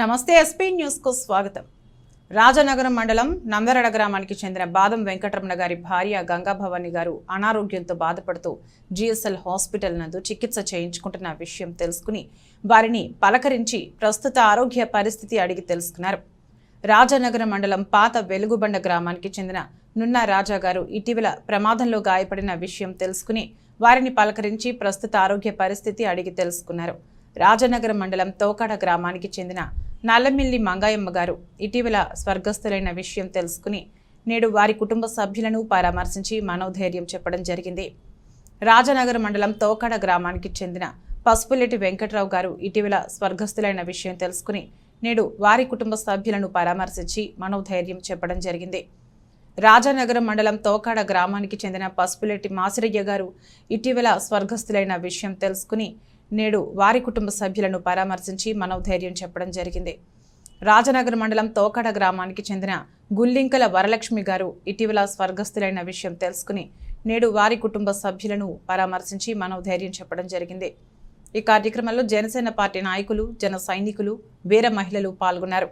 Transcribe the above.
నమస్తే ఎస్పీ న్యూస్కు స్వాగతం. రాజనగరం మండలం నందరడ గ్రామానికి చెందిన బాదం వెంకటరమణ గారి భార్య గంగాభవాని గారు అనారోగ్యంతో బాధపడుతూ జిఎస్ఎల్ హాస్పిటల్ నందు చికిత్స చేయించుకుంటున్న విషయం తెలుసుకుని వారిని పలకరించి ప్రస్తుత ఆరోగ్య పరిస్థితి అడిగి తెలుసుకున్నారు. రాజనగరం మండలం పాత వెలుగుబండ గ్రామానికి చెందిన నున్న రాజా గారు ఇటీవల ప్రమాదంలో గాయపడిన విషయం తెలుసుకుని వారిని పలకరించి ప్రస్తుత ఆరోగ్య పరిస్థితి అడిగి తెలుసుకున్నారు. రాజనగరం మండలం తోకాడ గ్రామానికి చెందిన నల్లమిల్లి మంగాయమ్మ గారు ఇటీవల స్వర్గస్థులైన విషయం తెలుసుకుని నేడు వారి కుటుంబ సభ్యులను పరామర్శించి మనోధైర్యం చెప్పడం జరిగింది. రాజనగర్ మండలం తోకాడ గ్రామానికి చెందిన పసుపులెట్టి వెంకట్రావు గారు ఇటీవల స్వర్గస్థులైన విషయం తెలుసుకుని నేడు వారి కుటుంబ సభ్యులను పరామర్శించి మనోధైర్యం చెప్పడం జరిగింది. రాజానగరం మండలం తోకాడ గ్రామానికి చెందిన పసుపులెట్టి మాసిరయ్య గారు ఇటీవల స్వర్గస్థులైన విషయం తెలుసుకుని నేడు వారి కుటుంబ సభ్యులను పరామర్శించి మనోధైర్యం చెప్పడం జరిగింది. రాజనగర్ మండలం తోకడ గ్రామానికి చెందిన గుల్లింకల వరలక్ష్మి గారు ఇటీవల స్వర్గస్థులైన విషయం తెలుసుకుని నేడు వారి కుటుంబ సభ్యులను పరామర్శించి మనోధైర్యం చెప్పడం జరిగింది. ఈ కార్యక్రమంలో జనసేన పార్టీ నాయకులు జన సైనికులు వీర మహిళలు పాల్గొన్నారు.